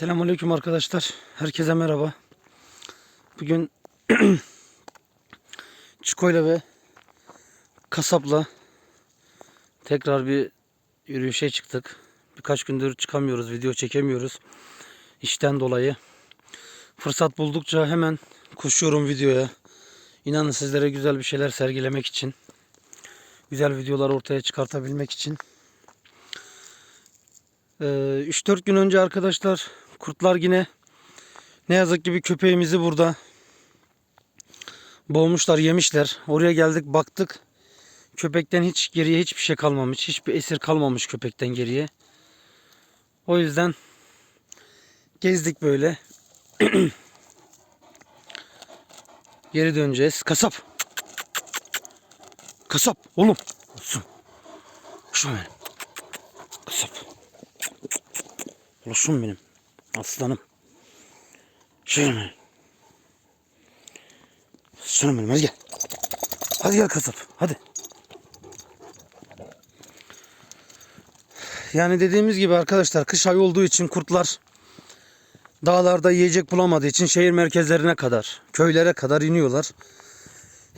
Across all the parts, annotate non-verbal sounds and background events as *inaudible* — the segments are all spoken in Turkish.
Selamünaleyküm arkadaşlar. Herkese merhaba. Bugün *clears throat* Çiko'yla ve kasapla tekrar bir yürüyüşe çıktık. Birkaç gündür çıkamıyoruz, video çekemiyoruz. İşten dolayı. Fırsat buldukça hemen koşuyorum videoya. İnanın sizlere güzel bir şeyler sergilemek için. Güzel videolar ortaya çıkartabilmek için. Ee, 3-4 gün önce arkadaşlar kurtlar yine ne yazık ki bir köpeğimizi burada boğmuşlar yemişler. Oraya geldik baktık. Köpekten hiç geriye hiçbir şey kalmamış. Hiçbir esir kalmamış köpekten geriye. O yüzden gezdik böyle. *clears throat* Geri döneceğiz. Kasap. Kasap oğlum. Olsun. Kuşum benim. Kasap. Oluşum benim. Aslanım. Şeyim benim. Aslanım benim hadi gel. Hadi gel kasap. Hadi. Yani dediğimiz gibi arkadaşlar kış ayı olduğu için kurtlar dağlarda yiyecek bulamadığı için şehir merkezlerine kadar, köylere kadar iniyorlar.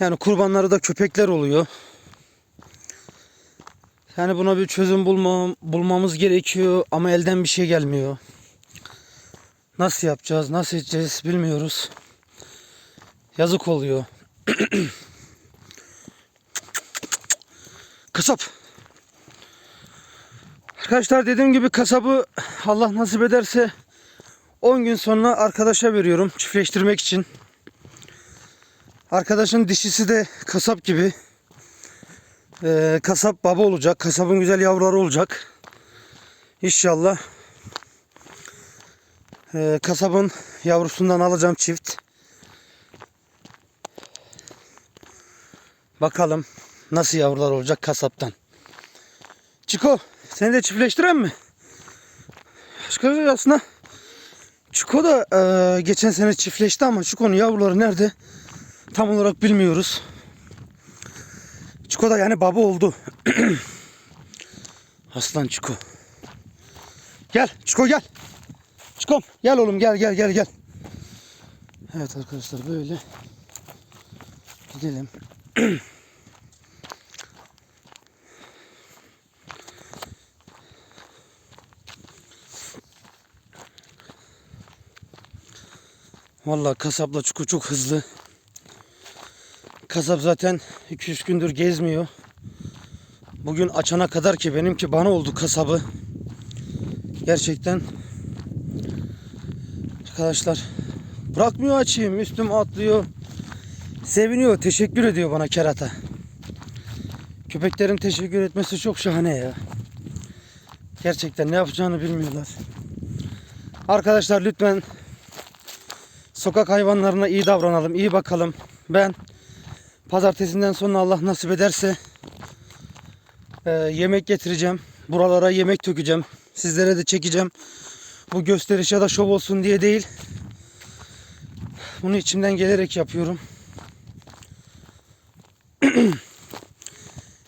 Yani kurbanları da köpekler oluyor. Yani buna bir çözüm bulma, bulmamız gerekiyor ama elden bir şey gelmiyor. Nasıl yapacağız, nasıl edeceğiz bilmiyoruz. Yazık oluyor. *clears throat* Kasap. Arkadaşlar dediğim gibi kasabı Allah nasip ederse 10 gün sonra arkadaşa veriyorum çiftleştirmek için. Arkadaşın dişisi de kasap gibi. Ee, kasap baba olacak. Kasabın güzel yavruları olacak. İnşallah. Ee, kasabın yavrusundan alacağım çift. Bakalım nasıl yavrular olacak kasaptan. Çiko seni de çiftleştiren mi? Başka aslında Çiko da e, geçen sene çiftleşti ama Çiko'nun yavruları nerede? Tam olarak bilmiyoruz. Çiko da yani baba oldu. *clears throat* Aslan Çiko. Gel Çiko gel. Çikom gel oğlum gel gel gel gel. Evet arkadaşlar böyle gidelim. *clears throat* Vallahi kasapla Çiko çok hızlı. Kasap zaten 2-3 gündür gezmiyor. Bugün açana kadar ki benimki bana oldu kasabı. Gerçekten arkadaşlar bırakmıyor açayım üstüm atlıyor. Seviniyor teşekkür ediyor bana kerata. Köpeklerin teşekkür etmesi çok şahane ya. Gerçekten ne yapacağını bilmiyorlar. Arkadaşlar lütfen sokak hayvanlarına iyi davranalım, iyi bakalım. Ben Pazartesinden sonra Allah nasip ederse e, yemek getireceğim. Buralara yemek dökeceğim. Sizlere de çekeceğim. Bu gösteriş ya da şov olsun diye değil. Bunu içimden gelerek yapıyorum. *clears throat*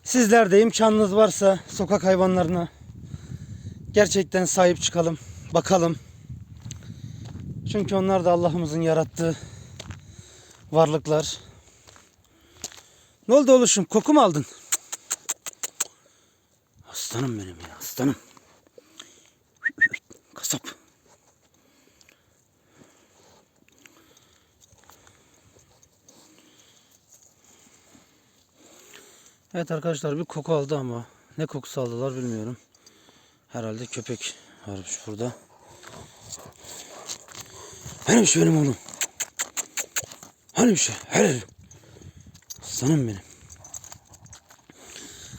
Sizler de imkanınız varsa sokak hayvanlarına gerçekten sahip çıkalım. Bakalım. Çünkü onlar da Allah'ımızın yarattığı varlıklar. Ne oldu oluşum? Koku mu aldın? Aslanım benim ya aslanım. Kasap. Evet arkadaşlar bir koku aldı ama ne kokusu aldılar bilmiyorum. Herhalde köpek varmış burada. Benim şu benim oğlum. Hani bir şey? Her Sanım benim.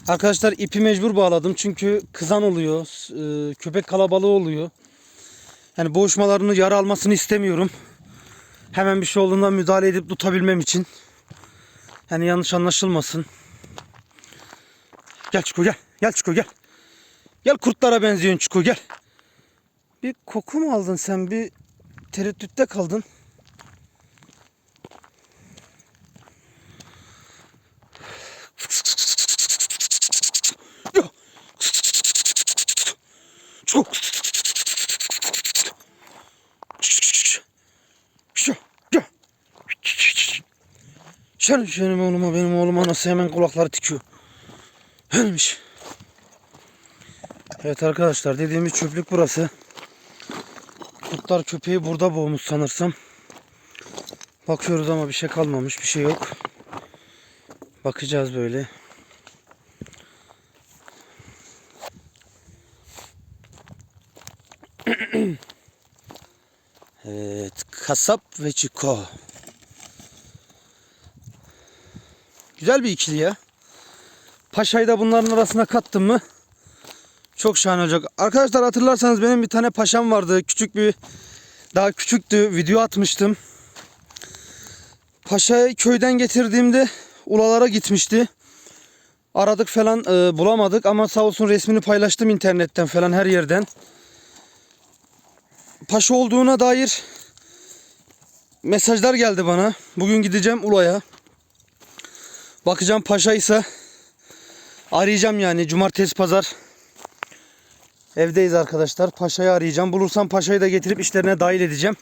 Arkadaşlar ipi mecbur bağladım çünkü kızan oluyor. e, Köpek kalabalığı oluyor. Yani boğuşmalarını yara almasını istemiyorum. Hemen bir şey olduğunda müdahale edip tutabilmem için. Yani yanlış anlaşılmasın. Gel Çiko gel. Gel Çiko gel. Gel kurtlara benziyorsun Çiko gel. Bir koku mu aldın sen? Bir tereddütte kaldın. Çiko. Şen şenim oğluma benim oğluma nasıl hemen kulakları tikiyor. Ölmüş. Evet arkadaşlar dediğimiz çöplük burası. Kurtlar köpeği burada boğmuş sanırsam. Bakıyoruz ama bir şey kalmamış bir şey yok. Bakacağız böyle. *clears throat* Evet, kasap ve çiko. Güzel bir ikili ya. Paşayı da bunların arasına kattım mı çok şahane olacak. Arkadaşlar hatırlarsanız benim bir tane paşam vardı. Küçük bir daha küçüktü. Video atmıştım. Paşayı köyden getirdiğimde ulalara gitmişti. Aradık falan e, bulamadık ama sağ olsun resmini paylaştım internetten falan her yerden. Paşa olduğuna dair mesajlar geldi bana. Bugün gideceğim Ula'ya. Bakacağım paşa ise arayacağım yani cumartesi pazar. Evdeyiz arkadaşlar. Paşa'yı arayacağım. Bulursam Paşa'yı da getirip işlerine dahil edeceğim.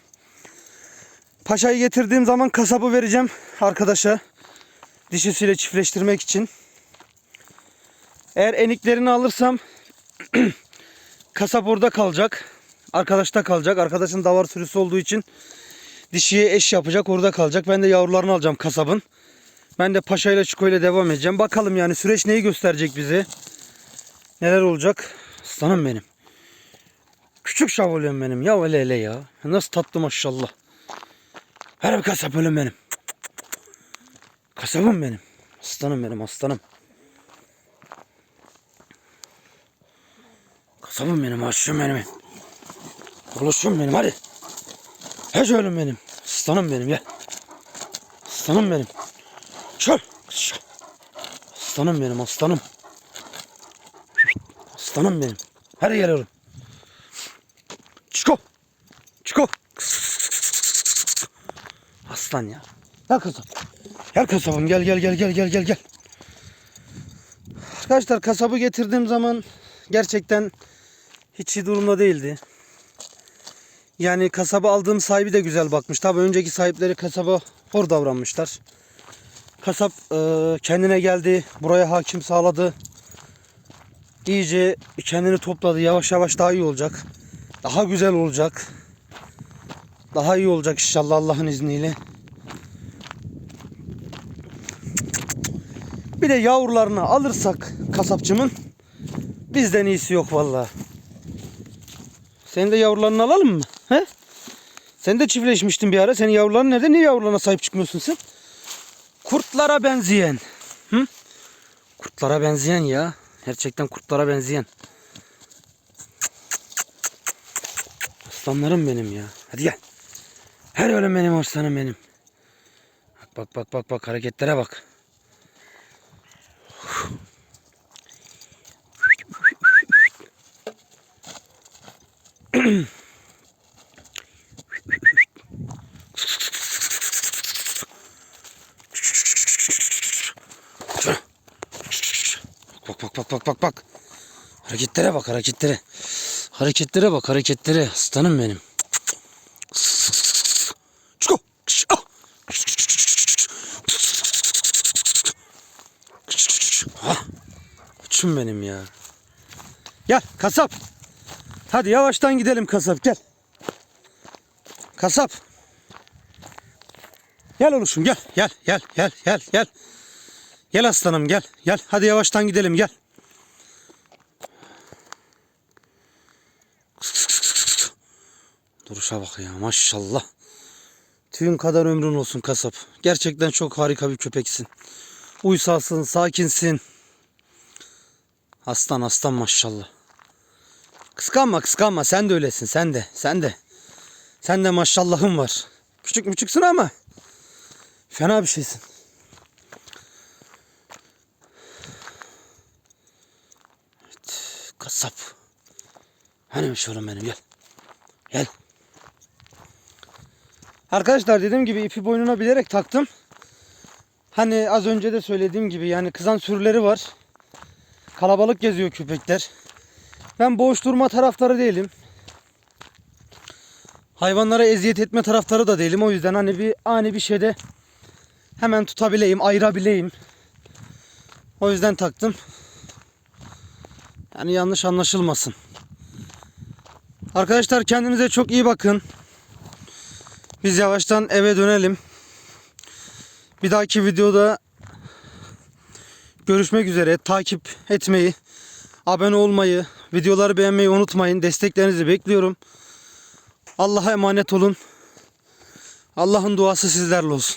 Paşa'yı getirdiğim zaman kasabı vereceğim arkadaşa. Dişisiyle çiftleştirmek için. Eğer eniklerini alırsam *clears throat* kasap orada kalacak. Arkadaşta kalacak. Arkadaşın davar sürüsü olduğu için dişiye eş yapacak. Orada kalacak. Ben de yavrularını alacağım kasabın. Ben de Paşa ile Çiko ile devam edeceğim. Bakalım yani süreç neyi gösterecek bize. Neler olacak. Aslanım benim. Küçük şavolem benim. Ya öyle öyle ya. Nasıl tatlı maşallah. Her bir kasap ölüm benim. Kasabım benim. Aslanım benim aslanım. Kasabım benim aşığım benim. Oluşum benim hadi. Hiç ölüm benim. Aslanım benim ya. Aslanım benim. Çöl. Aslanım benim aslanım. Aslanım benim. Hadi geliyorum. Çiko. Çiko. Aslan ya. Gel kızım. Gel kasabım gel gel gel gel gel gel gel. Arkadaşlar kasabı getirdiğim zaman gerçekten hiç iyi durumda değildi. Yani kasaba aldığım sahibi de güzel bakmış. Tabi önceki sahipleri kasaba hor davranmışlar. Kasap e, kendine geldi. Buraya hakim sağladı. İyice kendini topladı. Yavaş yavaş daha iyi olacak. Daha güzel olacak. Daha iyi olacak inşallah Allah'ın izniyle. Bir de yavrularını alırsak kasapçımın bizden iyisi yok vallahi. Senin de yavrularını alalım mı? He? Sen de çiftleşmiştin bir ara. Senin yavruların nerede? Niye yavrularına sahip çıkmıyorsun sen? Kurtlara benzeyen. Hı? Kurtlara benzeyen ya. Gerçekten kurtlara benzeyen. Aslanlarım benim ya. Hadi gel. Her öyle benim aslanım benim. Bak bak bak bak bak hareketlere bak. Bak bak bak bak. Hareketlere bak hareketlere. Hareketlere bak hareketlere. Aslanım benim. Çıko. Ha. Uçum benim ya. Gel kasap. Hadi yavaştan gidelim kasap gel. Kasap. Gel oluşum gel gel gel gel gel gel. Gel aslanım gel gel. Hadi yavaştan gidelim gel. Duruşa bak ya maşallah. Tüyün kadar ömrün olsun kasap. Gerçekten çok harika bir köpeksin. Uysalsın, sakinsin. Aslan aslan maşallah. Kıskanma kıskanma sen de öylesin sen de sen de. Sen de maşallahın var. Küçük müçüksün ama fena bir şeysin. Evet, kasap. Hanimiş oğlum benim gel. Gel. Arkadaşlar dediğim gibi ipi boynuna bilerek taktım. Hani az önce de söylediğim gibi yani kızan sürüleri var. Kalabalık geziyor köpekler. Ben boş durma taraftarı değilim. Hayvanlara eziyet etme taraftarı da değilim. O yüzden hani bir ani bir şeyde Hemen tutabileyim, ayırabileyim. O yüzden taktım. Yani yanlış anlaşılmasın. Arkadaşlar kendinize çok iyi bakın. Biz yavaştan eve dönelim. Bir dahaki videoda görüşmek üzere. Takip etmeyi, abone olmayı, videoları beğenmeyi unutmayın. Desteklerinizi bekliyorum. Allah'a emanet olun. Allah'ın duası sizlerle olsun.